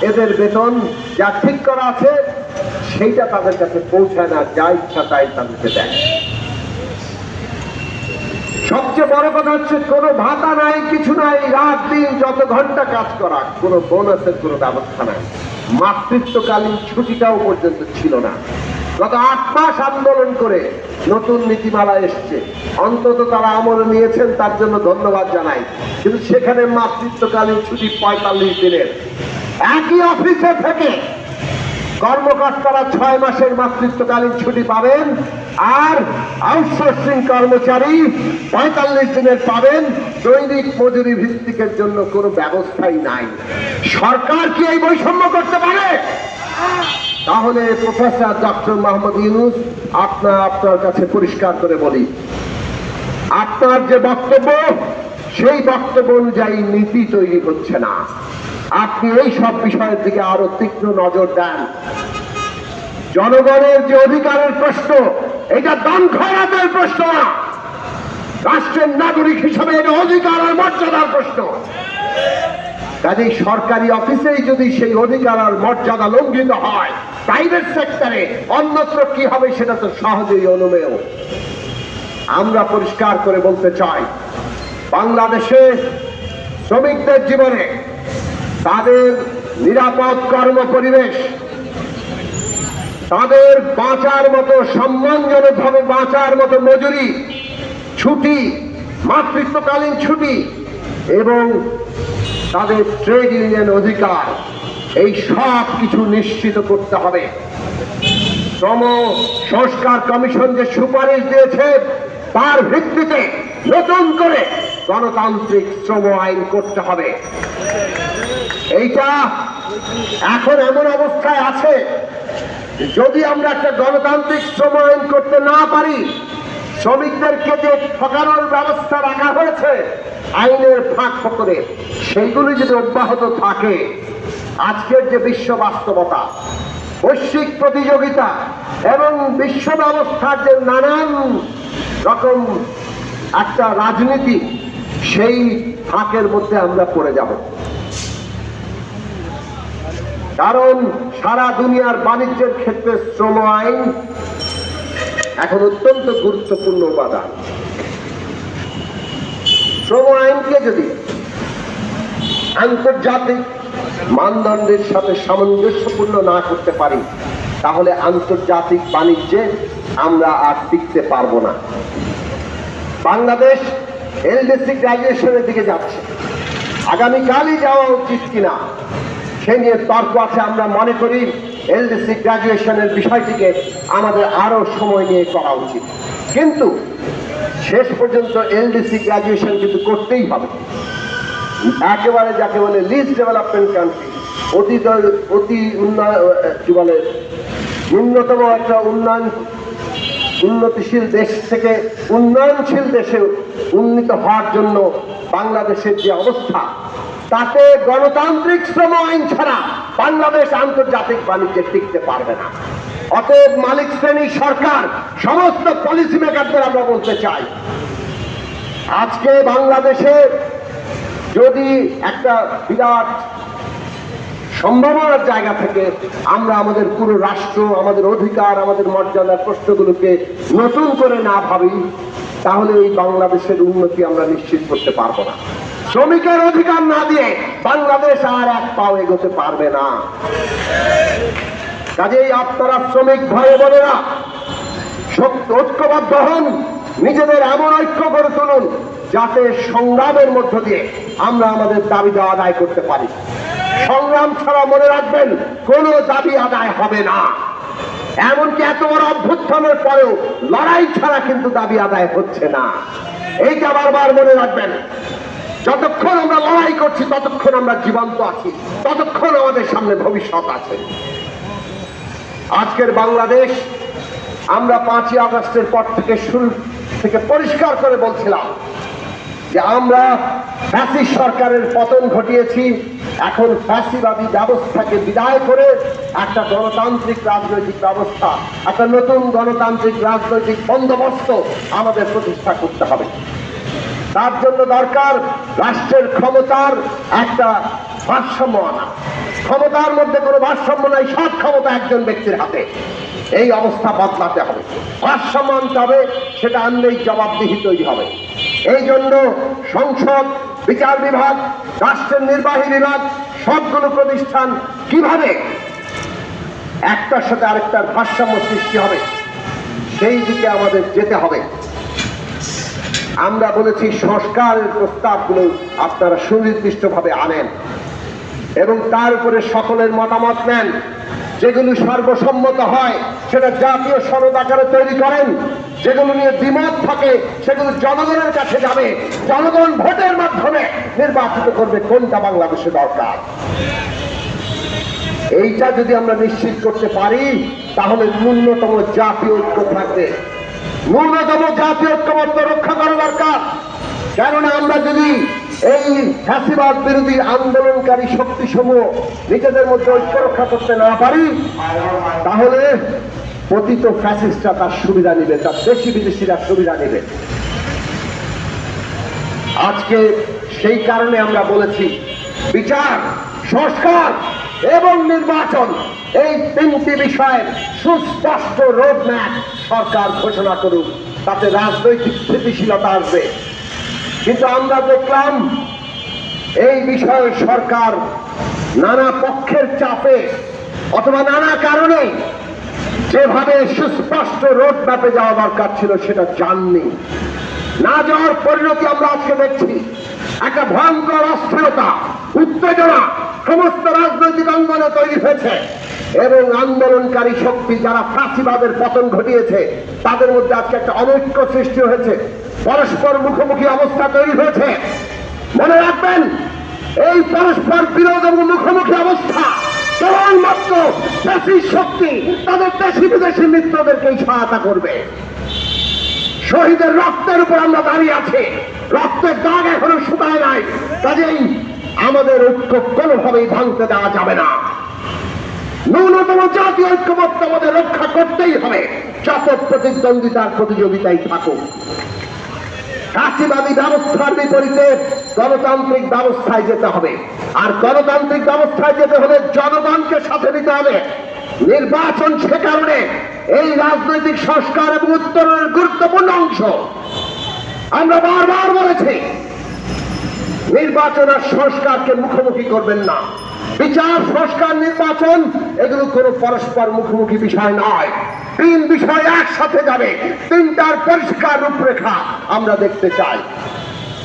এদের বেতন যা ঠিক করা আছে, সেইটা তাদের কাছে পৌঁছায় না, যা ইচ্ছা তাই তাদেরকে দেয়। সবচেয়ে বড় কথা হচ্ছে, কোনো ভাতা নাই, কিছু নাই, রাত দিন যত ঘণ্টা কাজ করা, কোনো বোনাসের কোনো ব্যবস্থা নাই। মাতৃত্বকালীন ছুটিটাও পর্যন্ত ছিল না। গত আট মাস আন্দোলন করে নতুন নীতিমালা এসছে। অন্তত তারা আমল নিয়েছেন, তার জন্য ধন্যবাদ জানাই। কিন্তু সেখানে মাতৃত্বকালীন ছুটি পঁয়তাল্লিশ দিনের। একই অফিসে থেকে কর্মকর্তারা ছয় মাসের মাতৃত্বকালীন ছুটি পাবেন আর আউটসোর্সিং কর্মচারী পঁয়তাল্লিশ দিনের পাবেন। দৈনিক মজুরি ভিত্তিকের জন্য কোনো ব্যবস্থাই নাই। সরকার কি এই বৈষম্য করতে পারে? তাহলে প্রফেসর ডক্টর মোহাম্মদ ইউনুস আপনার আপনার কাছে পরিষ্কার করে বলি। আপনার যে বক্তব্য, সেই বক্তব্য অনুযায়ী নীতি তৈরি হচ্ছে না। আপনি এই সব বিষয়ের দিকে আরও তীক্ষ্ণ নজর দেন। জনগণের যে অধিকারের প্রশ্ন, এটা দান খরাতের প্রশ্ন রাষ্ট্রের নাগরিক হিসাবে এটা অধিকার আর মর্যাদার প্রশ্ন। কাজেই সরকারি অফিসেই যদি সেই অধিকার আর মর্যাদা লঙ্ঘিত হয়, প্রাইভেট সেক্টরে অন্যত্র কি হবে সেটা তো সহজেই অনুমেয়। আমরা পরিষ্কার করে বলতে চাই, বাংলাদেশে শ্রমিকদের জীবনে তাদের নিরাপদ কর্ম পরিবেশ, তাদের বাঁচার মতো সম্মানজনকভাবে বাঁচার মতো মজুরি, ছুটি, মাতৃত্বকালীন ছুটি এবং তাদের ট্রেড ইউনিয়ন অধিকার, এই সব কিছু নিশ্চিত করতে হবে। শ্রম সংস্কার কমিশন যে সুপারিশ দিয়েছে, তার ভিত্তিতে নতুন করে গণতান্ত্রিক শ্রম আইন করতে হবে। এইটা এখন এমন অবস্থায় আছে, যদি আমরা একটা গণতান্ত্রিক শ্রম আইন করতে না পারি, শ্রমিকদেরকে যে ঠকানোর ব্যবস্থা রাখা হয়েছে, আইনের ফাঁক ফকরে, সেইগুলি যদি অব্যাহত থাকে, আজকের যে বিশ্ব বাস্তবতা, বৈশ্বিক প্রতিযোগিতা এবং বিশ্ব ব্যবস্থার যে নানান রকম একটা রাজনীতি, সেই ফাঁকের মধ্যে আমরা পড়ে যাব। কারণ সারা দুনিয়ার বাণিজ্যের ক্ষেত্রে শ্রম আইন এখন অত্যন্ত গুরুত্বপূর্ণ উপাদান। শ্রম আইনকে যদি আন্তর্জাতিক মানদণ্ডের সাথে সামঞ্জস্যপূর্ণ না করতে পারি, তাহলে আন্তর্জাতিক বাণিজ্যে আমরা আর টিকতে পারব না। বাংলাদেশ এলডিসি গ্রাজুয়েশনের দিকে যাচ্ছে। আগামীকালই যাওয়া উচিত কিনা? সে নিয়ে তর্ক আছে, আমরা মনে করি এলডিসি গ্রাজুয়েশনের বিষয়টিকে আমাদের আরও সময় নিয়ে করা উচিত। কিন্তু শেষ পর্যন্ত এলডিসি গ্রাজুয়েশন কিন্তু করতেই হবে। একেবারে যাকে বলে লিস্ট ডেভেলপমেন্ট কান্ট্রি অতি অতি উন্নয়ন কি বলে, ন্যূনতম একটা উন্নয়ন, উন্নতিশীল দেশ থেকে উন্নয়নশীল দেশে উন্নীত হওয়ার জন্য বাংলাদেশের যে অবস্থা তাতে গণতান্ত্রিক শ্রম আইন ছাড়া বাংলাদেশ আন্তর্জাতিক বাণিজ্যে টিকতে পারবে না। অতএব মালিক শ্রেণি সরকার, সমস্ত পলিসি মেকারদের আমরা বলতে চাই, আজকে বাংলাদেশে যদি একটা বিরাট সম্ভাবনার জায়গা থেকে আমরা আমাদের পুরো রাষ্ট্র, আমাদের অধিকার, আমাদের মর্যাদার প্রশ্নগুলোকে নতুন করে না ভাবি, তাহলে এই বাংলাদেশের উন্নতি আমরা নিশ্চিত করতে পারব না। শ্রমিকের অধিকার না দিয়ে বাংলাদেশ আর এক পাও এগোতে পারবে না। কাজেই আপনারা শ্রমিক ভাই বোনেরা ঐক্যবদ্ধ হন, নিজেদের এমন ঐক্য করে তুলুন, যাতে সংগ্রামের মধ্য দিয়ে আমরা আমাদের দাবি আদায় করতে পারি। সংগ্রাম ছাড়া মনে রাখবেন, কোনো দাবি আদায় হবে না। এমনকি এত বড় অভ্যুত্থানের পরেও লড়াই ছাড়া কিন্তু দাবি আদায় হচ্ছে না। এইটা বারবার মনে রাখবেন। করছি, ততক্ষণ আমরা জীবন্ত আছি। ততক্ষণ আমাদের সামনে ভবিষ্যৎ আছে। আজকের বাংলাদেশ, আমরা পাঁচই আগস্টের পর থেকে শুরু থেকে পরিষ্কার করে বলছিলাম যে আমরা ফ্যাসিস্ট সরকারের পতন ঘটিয়েছি। এখন ফ্যাসিবাদী ব্যবস্থাকে বিদায় করে একটা গণতান্ত্রিক রাজনৈতিক ব্যবস্থা, একটা নতুন গণতান্ত্রিক রাজনৈতিক বন্দোবস্ত আমাদের প্রতিষ্ঠা করতে হবে। তার জন্য দরকার রাষ্ট্রের ক্ষমতার একটা ভারসাম্য আনা। ক্ষমতার মধ্যে কোনো ভারসাম্য নাই, সব ক্ষমতা একজন ব্যক্তির হাতে। এই অবস্থা বদলাতে হবে। ভারসাম্য আনতে হবে, সেটা আনলেই জবাবদিহি তৈরি হবে। এই জন্য সংসদ, বিচার বিভাগ, রাষ্ট্রের নির্বাহী বিভাগ, সবগুলো প্রতিষ্ঠান কীভাবে একটার সাথে আরেকটার ভারসাম্য সৃষ্টি হবে, সেই দিকে আমাদের যেতে হবে। আমরা বলেছি সংস্কারের প্রস্তাবগুলো আপনারা সুনির্দিষ্টভাবে আনেন এবং তার উপরে সকলের মতামত নেন। যেগুলো সর্বসম্মত হয়, সেটা জাতীয় সনদ আকারে তৈরি করেন। যেগুলো নিয়ে দ্বিমত থাকে, সেগুলো জনগণের কাছে যাবে। জনগণ ভোটের মাধ্যমে নির্বাচিত করবে কোনটা বাংলাদেশে দরকার। এইটা যদি আমরা নিশ্চিত করতে পারি, তাহলে ন্যূনতম জাতীয় ঐক্য থাকবে। ন্যূনতম জাতীয় ঐক্যবদ্ধ রক্ষা করা দরকার। কেননা আমরা যদি এই ফ্যাসিবাদ বিরোধী আন্দোলনকারী শক্তিসমূহ নিজেদের মধ্যে ঐক্য রক্ষা করতে না পারি, তাহলে পতিত ফ্যাসিস্টরা তার সুবিধা নেবে, তার দেশি বিদেশিরা সুবিধা নেবে। আজকে সেই কারণে আমরা বলেছি, বিচার, সংস্কার এবং নির্বাচন, এই তিনটি বিষয়ের সুস্পষ্ট রোডম্যাপ। সরকার ঘোষণা করুক, তাতে রাজনৈতিক স্থিতিশীলতা আসবে। কিন্তু আমরা দেখলাম, এই বিষয়ে সরকার নানা পক্ষের চাপে অথবা নানা কারণে যেভাবে সুস্পষ্ট রোড ম্যাপে যাওয়া দরকার ছিল, সেটা জাননি। না যাওয়ার পরিণতি আমরা আজকে দেখছি। একটা ভয়ঙ্কর অস্থিরতা, উত্তেজনা, সমস্ত রাজনৈতিক অঙ্গনে তৈরি হয়েছে। এবং আন্দোলনকারী শক্তি যারা ফাঁসিবাদের পতন ঘটিয়েছে, তাদের মধ্যে আজকে একটা অনৈক্য সৃষ্টি হয়েছে। পরস্পর মুখোমুখি অবস্থা তৈরি হয়েছে। মনে রাখবেন, এই পরস্পর বিরোধ এবং মুখোমুখি অবস্থা কেবলমাত্র দেশি শক্তি, তাদের দেশি বিদেশি মিত্রদেরকেই সহায়তা করবে। শহীদের রক্তের উপর আমরা দাঁড়িয়ে আছি। রক্তের দাগ এখনও শুকায় নাই। কাজেই আমাদের ঐক্য কোনোভাবেই ভাঙতে দেওয়া যাবে না। ন্যূনতম জাতীয় ঐক্যবদ্ধ আমাদের রক্ষা করতেই হবে। যত প্রতিদ্বন্দ্বিতার প্রতিযোগিতায় থাকুক। কাশিবাদী ব্যবস্থার বিপরীতে গণতান্ত্রিক ব্যবস্থায় যেতে হবে। আর গণতান্ত্রিক ব্যবস্থায় যেতে হলে জনগণকে সাথে নিতে হবে। নির্বাচন সে কারণে এই রাজনৈতিক সংস্কার এবং উত্তরণের গুরুত্বপূর্ণ অংশ। আমরা বারবার বলেছি, নির্বাচন আর সংস্কারকে মুখোমুখি করবেন না। বিচার সংস্কার নির্বাচন, এগুলো কোনো পরস্পর মুখোমুখি বিষয় নয়। তিন বিষয় একসাথে যাবে। তিনটার পরিষ্কার রূপরেখা আমরা দেখতে চাই।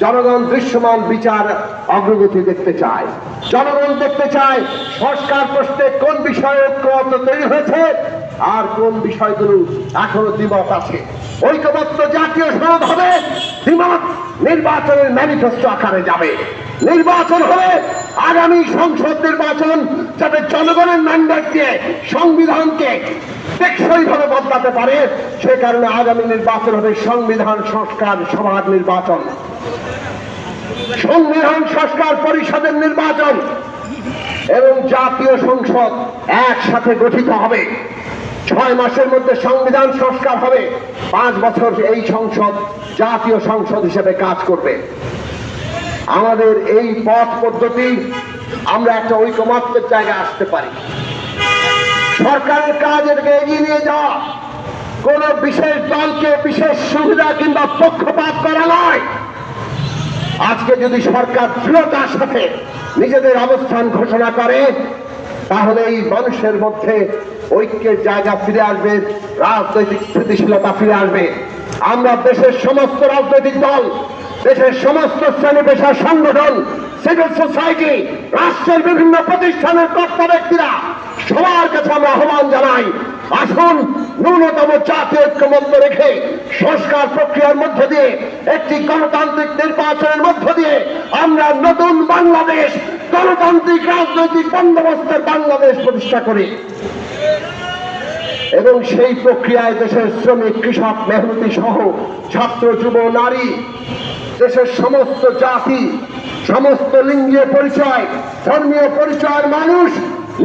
জনগণ দৃশ্যমান বিচার অগ্রগতি দেখতে চায়। জনগণ দেখতে চায় সংস্কার প্রশ্নে কোন বিষয়ে ঐক্যমত তৈরি হয়েছে আর কোন বিষয়গুলো এখনও দ্বিমত আছে। ঐক্যবদ্ধ জাতীয় সনদ হবে। দ্বিমত নির্বাচনের ম্যানিফেস্টো আকারে যাবে। নির্বাচন হবে, আগামী সংসদ নির্বাচন যাতে জনগণের ম্যান্ডেট দিয়ে সংবিধানকে টেকসই ভাবে বদলাতে পারে, সে কারণে আগামী নির্বাচন হবে সংবিধান সংস্কার সভার নির্বাচন। সংবিধান সংস্কার পরিষদের নির্বাচন এবং জাতীয় সংসদ একসাথে গঠিত হবে। ছয় মাসের মধ্যে সংবিধান সংস্কার হবে। পাঁচ বছর এই সংসদ জাতীয় সংসদ হিসেবে কাজ করবে। আমাদের এই পথ পদ্ধতি আমরা একটা ঐকমত্যের জায়গায় আসতে পারি। সরকারের কাজ এটাকে এগিয়ে নিয়ে যাওয়া কোন বিশেষ দলকে বিশেষ সুবিধা কিংবা পক্ষপাত করা নয়। আজকে যদি সরকার দৃঢ়তার সাথে নিজেদের অবস্থান ঘোষণা করে, তাহলে এই মানুষের মধ্যে ঐক্যের জায়গা ফিরে আসবে, রাজনৈতিক স্থিতিশীলতা ফিরে আসবে। আমরা দেশের সমস্ত রাজনৈতিক দল দেশের সমস্ত শ্রেণি পেশার সংগঠন সিভিল সোসাইটি রাষ্ট্রের বিভিন্ন প্রতিষ্ঠানের কর্তা ব্যক্তিরা সবার কাছে আমরা আহ্বান জানাই, আসুন ন্যূনতম জাতীয় ঐক্যমত্য রেখে সংস্কার প্রক্রিয়ার মধ্য দিয়ে, একটি গণতান্ত্রিক নির্বাচনের মধ্য দিয়ে আমরা নতুন বাংলাদেশ, গণতান্ত্রিক রাজনৈতিক বন্দোবস্তের বাংলাদেশ প্রতিষ্ঠা করি। এবং সেই প্রক্রিয়ায় দেশের শ্রমিক, কৃষক, মেহনতি সহ ছাত্র, যুব, নারী দেশের সমস্ত জাতি, সমস্ত লিঙ্গীয় পরিচয়, ধর্মীয় পরিচয়ের মানুষ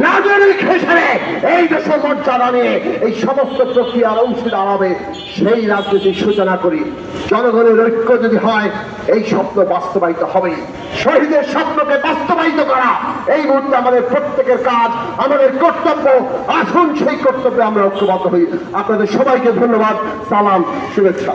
নাগরিক হিসেবে এই দেশের মর্যাদা নিয়ে এই সমস্ত প্রক্রিয়ার অংশীদার হবে সেই রাজনীতির সূচনা করি। জনগণের ঐক্য যদি হয়, এই স্বপ্ন বাস্তবায়িত হবে শহীদের স্বপ্নকে বাস্তবায়িত করা, এই মুহূর্তে আমাদের প্রত্যেকের কাজ, আমাদের কর্তব্য, আসুন সেই কর্তব্যে আমরা ঐক্যবদ্ধ হই। আপনাদের সবাইকে ধন্যবাদ, সালাম, শুভেচ্ছা।